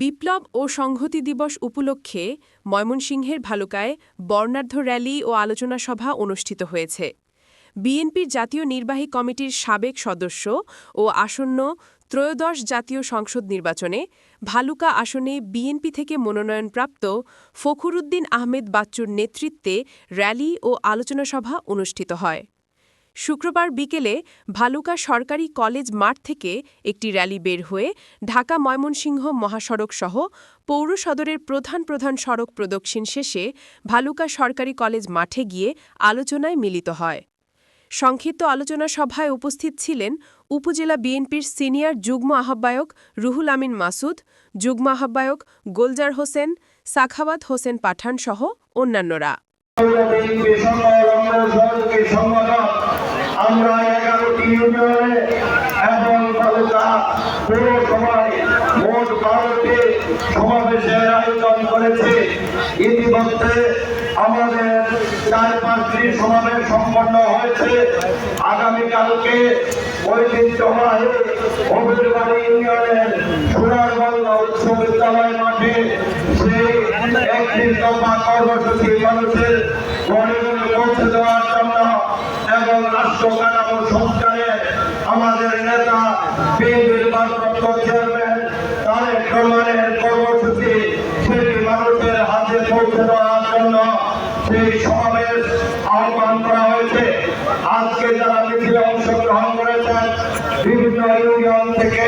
বিপ্লব ও সংহতি দিবস উপলক্ষে ময়মনসিংহের ভালুকায় বর্ণাঢ্য র্যালি ও আলোচনা সভা অনুষ্ঠিত হয়েছে। বিএনপির জাতীয় নির্বাহী কমিটির সাবেক সদস্য ও আসন্ন ত্রয়োদশ জাতীয় সংসদ নির্বাচনে ভালুকা আসনে বিএনপি থেকে মনোনয়নপ্রাপ্ত ফখরুদ্দিন আহমেদ বাচ্চুর নেতৃত্বে র্যালি ও আলোচনা সভা অনুষ্ঠিত হয়। শুক্রবার বিকেলে ভালুকা সরকারি কলেজ মাঠ থেকে একটি র্যালি বের হয়ে ঢাকা ময়মনসিংহ মহাসড়ক সহ পৌর সদরের প্রধান প্রধান সড়ক প্রদক্ষিণ শেষে ভালুকা সরকারি কলেজ মাঠে গিয়ে আলোচনায় মিলিত হয়। সংক্ষিপ্ত আলোচনা সভায় উপস্থিত ছিলেন উপজেলা বিএনপির সিনিয়র যুগ্ম আহ্বায়ক রুহুল আমিন মাসুদ, যুগ্ম আহ্বায়ক গোলজার হোসেন, সাখাওয়াত হোসেন পাঠান সহ অন্যান্যরা। পৌরসভায় মোট বারোটি সমাবেশের আয়োজন করেছি। ইতিমধ্যে আমাদের চার পাঁচটি সমাবেশ সম্পন্ন হয়েছে। আগামীকালকে ঐতিহ্যবাহী অবিরবাড়ি ইউনিয়নের সোনারবাংলা উচ্চ বিদ্যালয় মাঠে সেই একটি দফা কর্মসূচি মানুষের ঘরে ঘরে পৌঁছে দেওয়ার জন্য এবং রাষ্ট্র কাঠামো সংস্কারে আমাদের নেতা চেয়ারম্যান তারেক রহমানের কর্মসূচি সেটি মানুষের হাতে পৌঁছে দেওয়ার জন্য সেই সমাবেশ আহ্বান করা হয়েছে। আজকে যারা মিছিলে অংশগ্রহণ করেছেন, বিভিন্ন থেকে